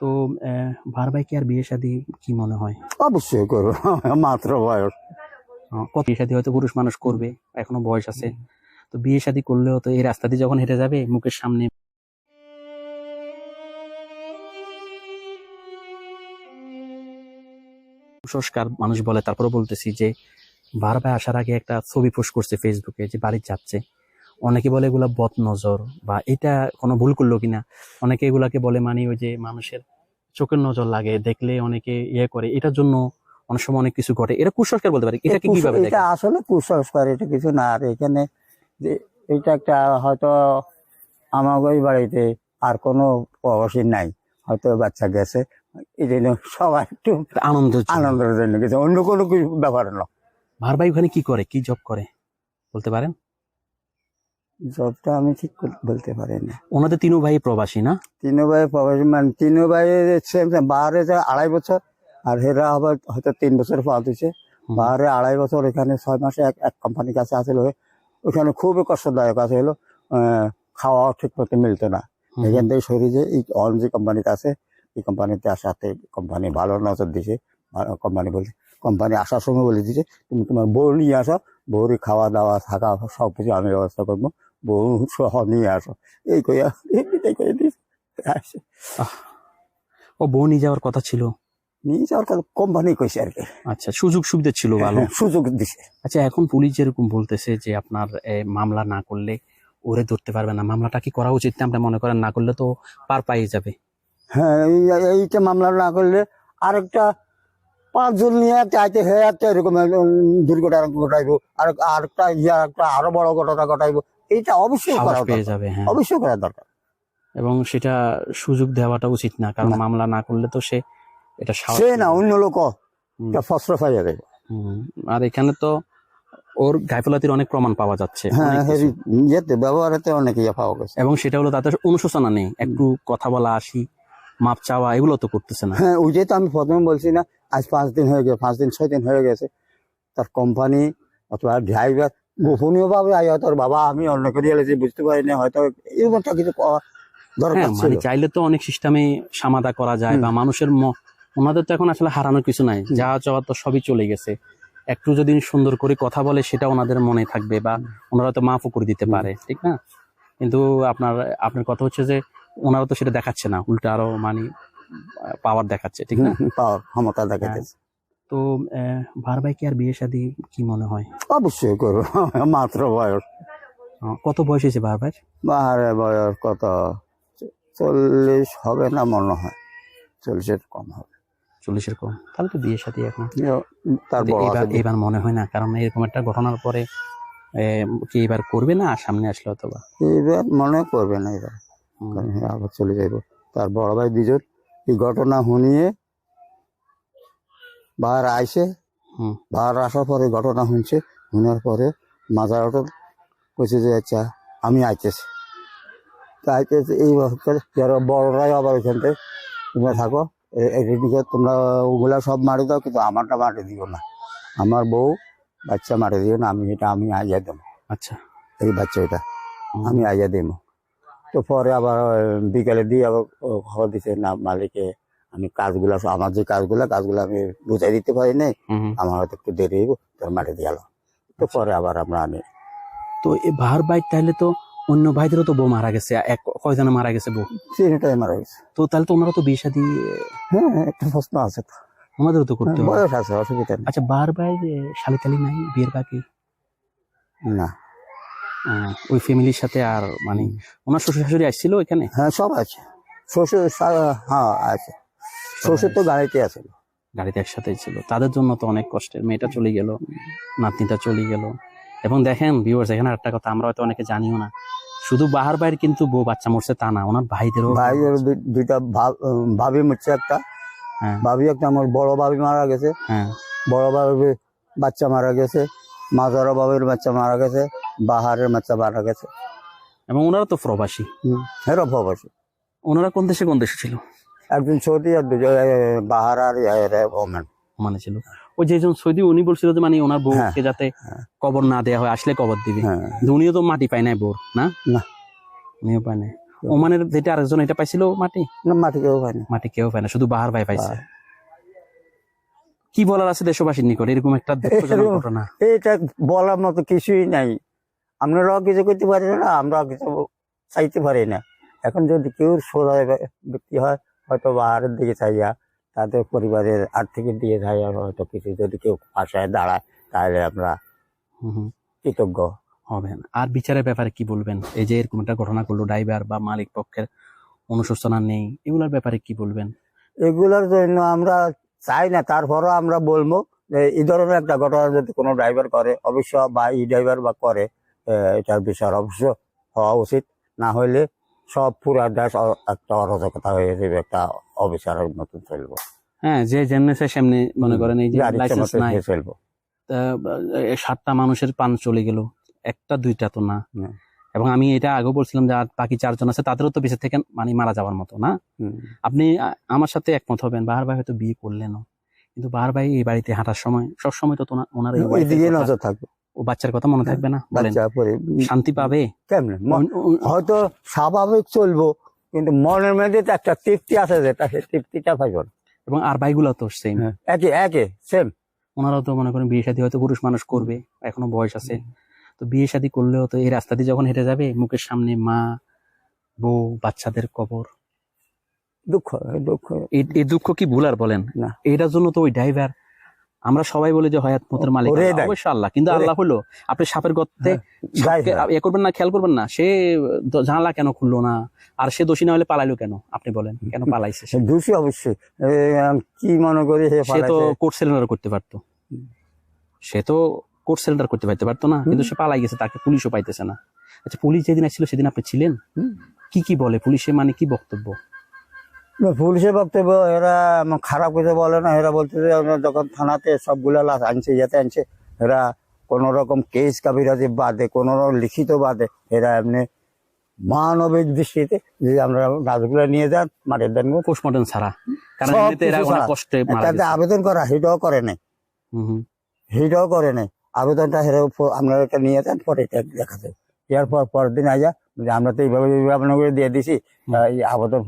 তো আহ, ভার ভাই কি আর বিয়ে শাদী কি মনে হয়? অবশ্যই করো মাত্র বয়স। কত বিয়ে শাদী হয়তো পুরুষ মানুষ করবে এখনও বয়স আছে। তো বিয়ে শাদী করলেও তো এই রাস্তা দিয়ে যখন হেঁটে যাবে মুখের সামনে কুসংস্কার মানুষ বলে তারপরে বলতেছি যে ভাই আসার আগে একটা ছবি পোস্ট করছে ফেসবুকে যে বাড়ি যাচ্ছে। অনেকে বলে এগুলা বদ নজর বা এটা কোনো ভুল করল কিনা। অনেকে এগুলাকে বলে মানে ওই যে মানুষের চোখের নজর লাগে দেখলে অনেকে ইয়ে করে। এটার জন্য অনেক সময় অনেক কিছু ঘটে। এটা কুসংস্কার বলতে পারি। এটা কীভাবে এটা আসলে কুসংস্কার এটা কিছু না। আর এখানে যে এটা একটা হয়তো আমার ওই বাড়িতে আর কোনো প্রবাসী নাই। হয়তো বাচ্চা গেছে। এই জন্য সবাই একটু আনন্দ। আনন্দের জন্য গেছে। অন্য কোনো কিছু ব্যাপার না। ভার ভাই ওখানে কি করে? কি জব করে? বলতে পারেন? জবটা আমি ঠিক বলতে পারি না ওনাদের তিনও ভাই প্রবাসী না? তিন ভাই প্রবাসী মানে তিন ভাই বাহারে যে আড়াই বছর আর হেরা আবার হয়তো তিন বছর পাওয়া দিচ্ছে। বাহারে আড়াই বছর এখানে ছয় মাসে এক এক কোম্পানির কাছে আসছিল ওখানে খুবই কষ্টদায়ক আছে হলো খাওয়া ঠিক মতো মিলতো না। এখান থেকে যে এই অন যে কোম্পানিতে আছে এই কোম্পানিতে আসাতে কোম্পানি ভালো নজর দিছে। কোম্পানি বলছে কোম্পানি আসার সময় বলে দিছে তুমি তোমার বউ নিয়ে আসো বউরই খাওয়া দাওয়া থাকা সব কিছু আমি ব্যবস্থা করব। বউ সহ নিয়ে আসো। এই কইয়া এমনিতেই করে আসে। ও বউ নিয়ে যাওয়ার কথা ছিল? নিয়ে যাওয়ার কথা কোম্পানি কইছে আর কি। আচ্ছা সুযোগ সুবিধা ছিল ভালো। সুযোগ দিছে। আচ্ছা এখন পুলিশ যেরকম বলতেছে যে আপনার মামলা না করলে ওরে ধরতে পারবে না। মামলাটা কি করা উচিত না? আপনি মনে করেন না করলে তো পার পাইয়ে যাবে। হ্যাঁ এইটা মামলা না করলে আরেকটা পাঁচজন নিয়ে আইতে হয়ে একটা এরকম দুর্ঘটনা ঘটাইবো। আর আরেকটা ইয়া একটা আরও বড় ঘটনা ঘটাইবো। এইটা অবশ্যই করা পেয়ে যাবে হ্যাঁ। অবশ্যই করা দরকার। এবং সেটা সুযোগ দেওয়াটা উচিত না কারণ মামলা না করলে তো সে এটা সে না অন্য লোক পাই যাবে। আর এখানে তো ওর গাইফলাতির অনেক প্রমাণ পাওয়া যাচ্ছে হ্যাঁ। হেরি ব্যবহারেতে অনেক ইয়ে পাওয়া গেছে। এবং সেটা হলো তাদের অনুশোচনা নেই একটু কথা বলা আসি মাপ চাওয়া এগুলো তো করতেছে না। হ্যাঁ ওইটাই তো আমি প্রথমে বলছি না আজ পাঁচ দিন হয়ে গেছে পাঁচ দিন ছয় দিন হয়ে গেছে তার কোম্পানি অথবা ড্রাইভার গোপনীয় ভাবে আই হয়তো ওর বাবা আমি অন্য করে এলেছি বুঝতে পারিনি হয়তো এরকম একটা কিছু দরকার হ্যাঁ ছিল। মানে চাইলে তো অনেক সিস্টেমে সমাধা করা যায় বা মানুষের ওনাদের তো এখন আসলে হারানোর কিছু নাই। যা তো সবই চলে গেছে। একটু যদি সুন্দর করে কথা বলে সেটা ওনাদের মনে থাকবে বা ওনারা তো মাফও করে দিতে পারে ঠিক না? কিন্তু আপনার আপনার কথা হচ্ছে যে ওনারা তো সেটা দেখাচ্ছে না উল্টা আরও মানে পাওয়ার দেখাচ্ছে ঠিক না? পাওয়ার ক্ষমতা দেখাইতেছে তো আহ, ভার ভাই কি আর বিয়ে শাদী কি মনে হয়? অবশ্যই করো মাত্র বয়স। কত বয়স হয়েছে ভার ভাই বাহারে বয়স কত? চল্লিশ হবে না মনে হয়। চল্লিশের কম হবে। চল্লিশের কম। তাহলে তো বিয়ে শাদী এখন। তার এবার মনে হয় না কারণ এরকম একটা ঘটনার পরে কি এবার করবে না সামনে আসলে অথবা? এবার মনে করবে না এবার। আবার চলে যাইব। তার বড় ভাই দুজন এই ঘটনা শুনিয়ে বাহার আইসে বাহার আসার পরে ঘটনা শুনছে শোনার পরে মাজার কইছে যে আচ্ছা আমি আইতেছি। তো আইতেছে এই যারা বড়রাই আবার ওইখান থেকে তোমরা থাকো। এদিকে তোমরা ওগুলা সব মারি দাও কিন্তু আমারটা মারি দিও না। আমার বউ বাচ্চা মারি দিও না আমি এটা আমি আইয়া দেবো। আচ্ছা। এই বাচ্চা এটা আমি আইয়া দেবো। তো পরে আবার বিকালে দিয়ে আবার খবর দিছে না মালিকে আমি কাজগুলা আমার যে কাজগুলা কাজগুলো আমি বুঝাই দিতে পারি নাই। আমার হয়তো একটু দেরি হইব তোর মাঠে দিয়ে গেল তো পরে আবার আমরা আনি তো এই ভার ভাই তাহলে তো অন্য ভাইদেরও তো বউ মারা গেছে এক কয়জনে মারা গেছে বউ? তিনটাই মারা গেছে। তো তাহলে তো ওনারা তো বিয়ে শাদী হ্যাঁ একটা প্রশ্ন আছে তো। ওনাদেরও তো করতে হবে। বয়স আছে অসুবিধা নেই। আচ্ছা বার ভাই শালি তালি নাই বিয়ের বাকি? না। ওই ফ্যামিলির সাথে আর মানে ওনার শ্বশুর শাশুড়ি আসছিল এখানে হ্যাঁ সব আছে। শ্বশুর হ্যাঁ আছে। শ্বশুর তো গাড়িতে আছে। গাড়িতে একসাথে ছিল। তাদের জন্য তো অনেক কষ্টের। মেয়েটা চলে গেল নাতনিটা চলে গেল। এবং দেখেন ভিউয়ার্স এখানে একটা কথা আমরা হয়তো অনেকে জানিও না। শুধু বাহার বাইর কিন্তু বউ বাচ্চা মরছে তা না ওনার ভাইদেরও ভাই ওর দু- দুইটা ভাবি মরছে একটা। হ্যাঁ। ভাবি একটা আমার বড় ভাবি মারা গেছে। হ্যাঁ। বড় ভাবির বাচ্চা মারা গেছে। মাজার বাবির বাচ্চা মারা গেছে। বাহারের বাচ্চা মারা গেছে। এবং ওনারা তো প্রবাসী। হেরো প্রবাসী। ওনারা কোন দেশে কোন দেশে ছিল? একজন সৌদি আর দুজন বাহার আর ওমান। মানে ছিল। ওই যে একজন সৌদি উনি বলছিল যে মানে ওনার বউকে হ্যাঁ, যাতে হ্যাঁ। কবর না দেওয়া হয় আসলে কবর দিবি। হ্যাঁ। উনিও তো মাটি পায় নাই বোর না? না। উনিও পায় নাই। ওমানের যেটা আরেকজন এটা পাইছিল মাটি? না মাটি কেউ পায়নি মাটি কেউ পায় না শুধু বাহার ভাই পাইছে। কি বলার আছে দেশবাসীর নিকট? এরকম একটা দুঃখজনক ঘটনা। এটা বলার মতো কিছুই নাই। আপনারাও কিছু করতে পারি না আমরাও কিছু চাইতে পারি না। এখন যদি কেউ সোজা ব্যক্তি হয় হয়তো বাহারের দিকে চাইয়া তাদের পরিবারের আর্থিকের দিকে চাইয়া হয়তো কিছু যদি কেউ পাশায় দাঁড়ায় তাহলে আমরা কৃতজ্ঞ হবেন। আর বিচারের ব্যাপারে কি বলবেন? এই যে এরকম একটা ঘটনা করল ড্রাইভার বা মালিক পক্ষের অনুশোচনা নেই এগুলোর ব্যাপারে কি বলবেন? এগুলোর জন্য আমরা চাই না তারপরও আমরা বলব যে এই ধরনের একটা ঘটনা যদি কোনো ড্রাইভার করে অবশ্য বা ই ড্রাইভার বা করে এটার বিচার অবশ্য হওয়া উচিত। না হলে সব পুরা দেশ একটা অরাজকতা হয়ে যাবে একটা অবিচারের মতন চলবো। হ্যাঁ যে যেমনি সে সেমনি মনে করেন এই যে লাইসেন্স নাই। চলবো সাতটা মানুষের পান চলে গেল একটা দুইটা তো না। এবং আমি এটা আগেও বলছিলাম যে আর বাকি চারজন আছে তাদেরও তো বেঁচে থেকে মানে মারা যাওয়ার মতো না। আপনি আমার সাথে একমত হবেন বাহার ভাই হয়তো বিয়ে করলেনও। কিন্তু বাহার ভাই এই বাড়িতে হাঁটার সময় সব সময় তো ওনার এই নজর থাকবে। ও বাচ্চার কথা মনে থাকবে না বাচ্চা পরে শান্তি পাবে? কেমনে? হয়তো স্বাভাবিক চলবো কিন্তু মনের মধ্যে তো একটা তৃপ্তি আছে যেটা সেই তৃপ্তিটা না। এবং আর ভাইগুলো তো সেম হ্যাঁ, একই একই সেম ওনারাও তো মনে করেন বিয়ে শাদী হয়তো পুরুষ মানুষ করবে এখনও বয়স আছে। তো বিয়ে শাদী করলেও তো এই রাস্তা দিয়ে যখন হেঁটে যাবে মুখের সামনে মা বউ বাচ্চাদের কবর। দুঃখ দুঃখ। এই এই দুঃখ কি ভুলার বলেন? না। এটার জন্য তো ওই ড্রাইভার আমরা সবাই বলি যে হয়াত মতের মালিক। অবশ্যই আল্লাহ। কিন্তু আল্লাহ হলো। আপনি সাপের গর্তে হোক। এ করবেন না খেয়াল করবেন না। সে জানালা কেন খুললো না? আর সে দোষী না হলে পালাইলো কেন? আপনি বলেন কেন পালাইছে সে? দোষী অবশ্যই। কি মনে করি সে তো কোর্ট সিলিন্ডার করতে পারতো। সে তো কোর্ট সিলিন্ডার করতে পারতে পারতো না কিন্তু সে পালাই গেছে তাকে পুলিশও পাইতেছে না। আচ্ছা পুলিশ যেদিন আসছিল সেদিন আপনি ছিলেন? কি কি বলে? পুলিশে মানে কি বক্তব্য? পুলিশের বক্তব্য এরা খারাপ কিছু বলে না। এরা আমরা যখন থানাতে সবগুলা লাশ আনছে যাতে আনছে এরা কোন রকম কেস কাবিরাজি বাদে কোন রকম লিখিত বাদে এরা এমনি মানবিক দৃষ্টিতে যে আমরা লাশগুলো নিয়ে যান মাটির দেন। পোস্টমর্টম ছাড়া। তাতে আবেদন করা সেটাও করে নাই। সেটাও করে নাই। আবেদনটা হেরে আমরা এটা নিয়ে যান পরে দেখা যাবে। এরপর পরের দিন আইয়া যে আমরা তো এইভাবে এইভাবে আপনাকে দিয়ে দিছি তা এই আবেদন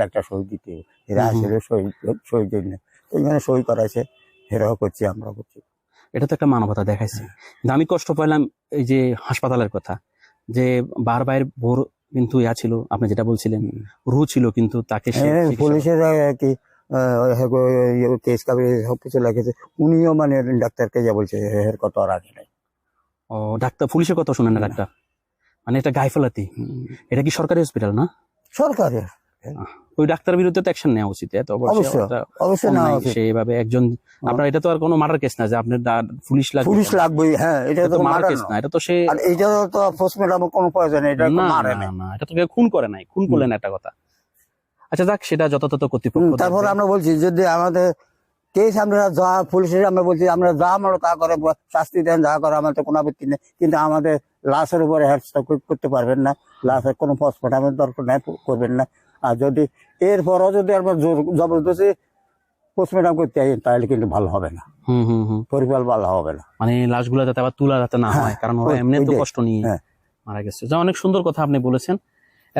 একটা সই দিতে। এরা। আসলে সই সই দিন না এইখানে সই করাইছে হেরাও করছি আমরা করছি। এটা তো একটা মানবতা দেখাইছে। কিন্তু আমি কষ্ট পাইলাম এই যে হাসপাতালের কথা যে বারবার ভোর কিন্তু ইয়া ছিল আপনি যেটা বলছিলেন রু ছিল কিন্তু তাকে হ্যাঁ, পুলিশের কি কেস কাবির সবকিছু লাগেছে উনিও মানে ডাক্তারকে যা বলছে এর কত আর আগে নাই। ও ডাক্তার পুলিশের কথা শুনেন না। ডাক্তার? মানে এটা গাইফলাতি। এটা কি সরকারি হসপিটাল না? সরকারি। ওই ডাক্তারের বিরুদ্ধে তো অ্যাকশন নেওয়া উচিত এত অবশ্যই। সেইভাবে একজন আপনার এটা তো আর কোনো মার্ডার কেস না যে আপনার পুলিশ লাগবে। পুলিশ লাগবেই হ্যাঁ এটা এটা তো মার্ডার কেস না। এটা তো সে এইটা তো পোস্টমর্টম কোনো প্রয়োজন নেই, এটা মারে না এটা তো কেউ খুন করে নাই খুন করলেন একটা কথা। আচ্ছা যাক সেটা যথাযথ কর্তৃপক্ষ তারপর আমরা বলছি যদি আমাদের কেস আমরা যা পুলিশের আমরা বলছি আমরা যা আমরা তা করে শাস্তি দেন যা করে আমাদের কোনো আপত্তি নেই। কিন্তু আমাদের লাশের উপরে হ্যাটস্টক করতে পারবেন না লাশের কোনো পোস্টমর্টমের দরকার নাই করবেন না। আর যদি এরপরও যদি আমরা জোর- জবরদস্তি পোস্টমর্টম করতে চাই তাহলে কিন্তু ভালো হবে না। পরিবার ভালো হবে না। মানে লাশগুলো যাতে আবার তোলা যাতে না হয় কারণ ওরা এমনি তো কষ্ট নিয়ে হ্যাঁ। মারা গেছে। যা অনেক সুন্দর কথা আপনি বলেছেন।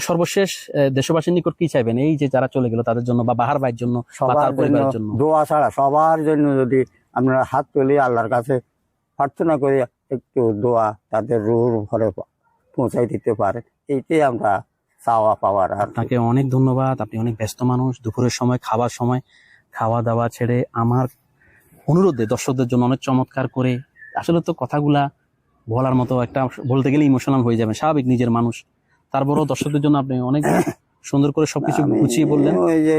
সর্বশেষ দেশবাসীর নিকট কি চাইবেন? এই যে যারা চলে গেল তাদের জন্য বা বাহার ভাইয়ের জন্য সবার পরিবারের জন্য। দোয়া ছাড়া সবার জন্য যদি আমরা হাত তুলি আল্লাহর কাছে প্রার্থনা করি একটু দোয়া তাদের রুহুর ঘরে পৌঁছাই দিতে পারে। এইটাই আমরা চাওয়া পাওয়ার আপনাকে অনেক ধন্যবাদ। আপনি অনেক ব্যস্ত মানুষ। দুপুরের সময় খাবার সময় খাওয়া দাওয়া ছেড়ে আমার অনুরোধে দর্শকদের জন্য অনেক চমৎকার করে আসলে তো কথাগুলা বলার মতো একটা বলতে গেলে ইমোশনাল হয়ে যাবে স্বাভাবিক নিজের মানুষ। তারপরও দর্শকদের জন্য আপনি অনেক সুন্দর করে সবকিছু গুছিয়ে বললেন। ওই যে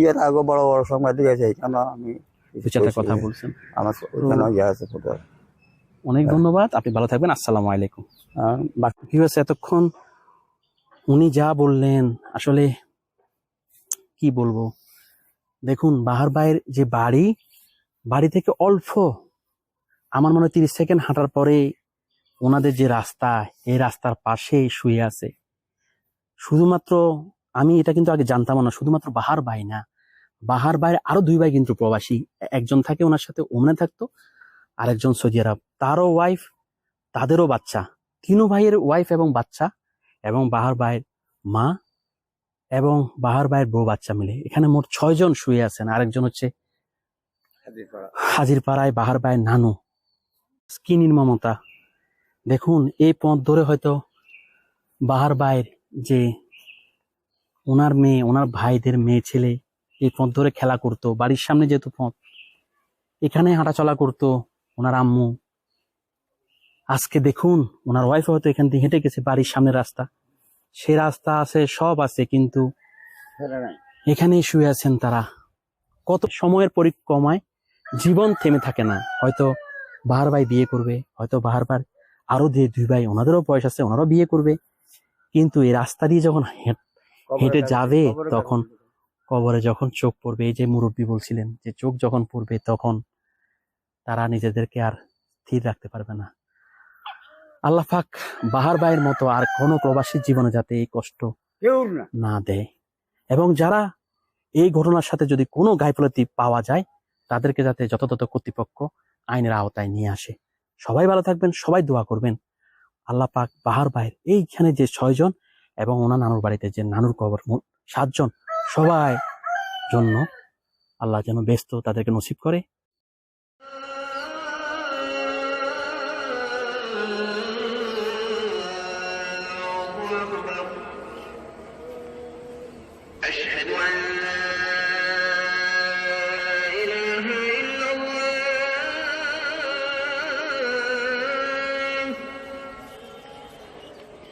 ইয়ের আগে বড় বড় সাংবাদিক আছে কেন আমি কথা বলছেন। আমার ইয়ে আছে। অনেক ধন্যবাদ, আপনি ভালো থাকবেন, আসসালামু আলাইকুম। বাকি কি হয়েছে এতক্ষণ উনি যা বললেন, আসলে কি বলব? দেখুন, বাহার ভাইয়ের যে বাড়ি বাড়ি থেকে অল্প, আমার মনে হয় তিরিশ সেকেন্ড হাঁটার পরে ওনাদের যে রাস্তা, এই রাস্তার পাশে শুয়ে আছে। শুধুমাত্র আমি এটা কিন্তু আগে জানতাম না, শুধুমাত্র বাহার ভাই না, বাহার ভাইয়ের আরও দুই ভাই কিন্তু প্রবাসী, একজন থাকে ওনার সাথে ওমনে থাকতো আরেকজন সৌদি আরব। তারও ওয়াইফ তাদেরও বাচ্চা। তিনও ভাইয়ের ওয়াইফ এবং বাচ্চা এবং বাহার ভাইয়ের মা এবং বাহার ভাইয়ের বউ বাচ্চা মিলে। এখানে মোট ছয়জন শুয়ে আছেন। আরেকজন হচ্ছে হাজির পাড়ায় বাহার ভাইয়ের নানু। কি নির্মমতা দেখুন এই পথ ধরে হয়তো বাহার ভাইয়ের যে ওনার মেয়ে ওনার ভাইদের মেয়ে ছেলে এই পথ ধরে খেলা করতো বাড়ির সামনে যেহেতু পথ এখানে হাঁটাচলা করতো ওনার আম্মু। আজকে দেখুন ওনার ওয়াইফ হয়তো এখান দিয়ে হেঁটে গেছে বাড়ির সামনে রাস্তা। সে রাস্তা আছে সব আছে কিন্তু এখানেই শুয়ে আছেন তারা। কত সময়ের পরিক্রমায় জীবন থেমে থাকে না। হয়তো বাহার ভাই বিয়ে করবে হয়তো বাহার বার আরও যে দুই ভাই ওনাদেরও বয়স আছে ওনারাও বিয়ে করবে। কিন্তু এই রাস্তা দিয়ে যখন হেঁট- হেঁটে যাবে। তখন কবরে যখন চোখ পড়বে এই যে মুরব্বী বলছিলেন যে চোখ যখন পড়বে তখন তারা নিজেদেরকে আর স্থির রাখতে পারবে না। আল্লাহ পাক বাহার ভাইয়ের মতো আর কোনো প্রবাসীর জীবনে যাতে এই কষ্ট না। দেয়। এবং যারা এই ঘটনার সাথে যদি কোনো গাইফলতি পাওয়া যায় তাদেরকে যাতে যথাযথ কর্তৃপক্ষ আইনের আওতায় নিয়ে আসে। সবাই ভালো থাকবেন সবাই দোয়া করবেন। আল্লাহ পাক বাহার ভাইয়ের এইখানে যে ছয়জন এবং ওনার নানুর বাড়িতে যে নানুর কবর সাতজন সবাই জন্য আল্লাহ যেন ব্যস্ত তাদেরকে নসিব করে।